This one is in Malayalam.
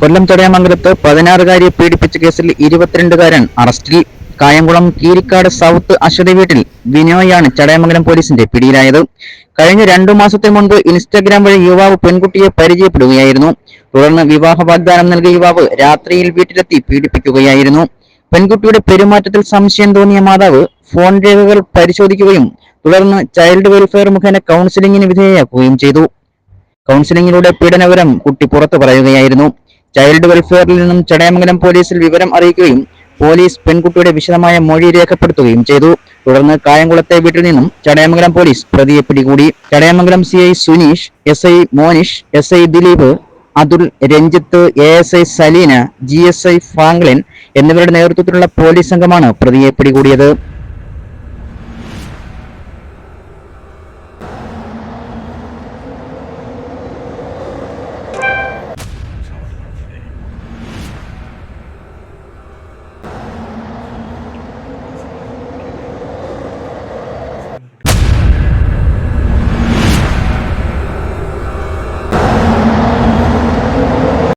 കൊല്ലം ചടയമംഗലത്ത് പതിനാറുകാരിയെ പീഡിപ്പിച്ച കേസിൽ ഇരുപത്തിരണ്ടുകാരൻ അറസ്റ്റിൽ. കായംകുളം കീരിക്കാട് സൗത്ത് അശ്വതി വീട്ടിൽ വിനോയാണ് ചടയമംഗലം പോലീസിന്റെ പിടിയിലായത്. കഴിഞ്ഞ രണ്ടു മാസത്തെ മുൻപ് ഇൻസ്റ്റാഗ്രാം വഴി യുവാവ് പെൺകുട്ടിയെ പരിചയപ്പെടുകയായിരുന്നു. തുടർന്ന് വിവാഹ വാഗ്ദാനം നൽകിയ യുവാവ് രാത്രിയിൽ വീട്ടിലെത്തി പീഡിപ്പിക്കുകയായിരുന്നു. പെൺകുട്ടിയുടെ പെരുമാറ്റത്തിൽ സംശയം തോന്നിയ മാതാവ് ഫോൺ രേഖകൾ പരിശോധിക്കുകയും തുടർന്ന് ചൈൽഡ് വെൽഫെയർ മുഖേന കൗൺസിലിംഗിന് വിധേയയാക്കുകയും ചെയ്തു. കൗൺസിലിംഗിലൂടെ പീഡനവിവരം കുട്ടി പുറത്തു പറയുകയായിരുന്നു. ചൈൽഡ് വെൽഫെയറിൽ നിന്നും ചടയമംഗലം പോലീസിൽ വിവരം അറിയിക്കുകയും പോലീസ് പെൺകുട്ടിയുടെ വിശദമായ മൊഴി രേഖപ്പെടുത്തുകയും ചെയ്തു. തുടർന്ന് കായംകുളത്തെ വീട്ടിൽ നിന്നും ചടയമംഗലം പോലീസ് പ്രതിയെ പിടികൂടി. Chadayamangalam C I Suneesh S I Monish S I Dileep Athul Ranjith A S I Saleena G S I Franklin എന്നിവരുടെ നേതൃത്വത്തിലുള്ള പോലീസ് സംഘമാണ് പ്രതിയെ പിടികൂടിയത്.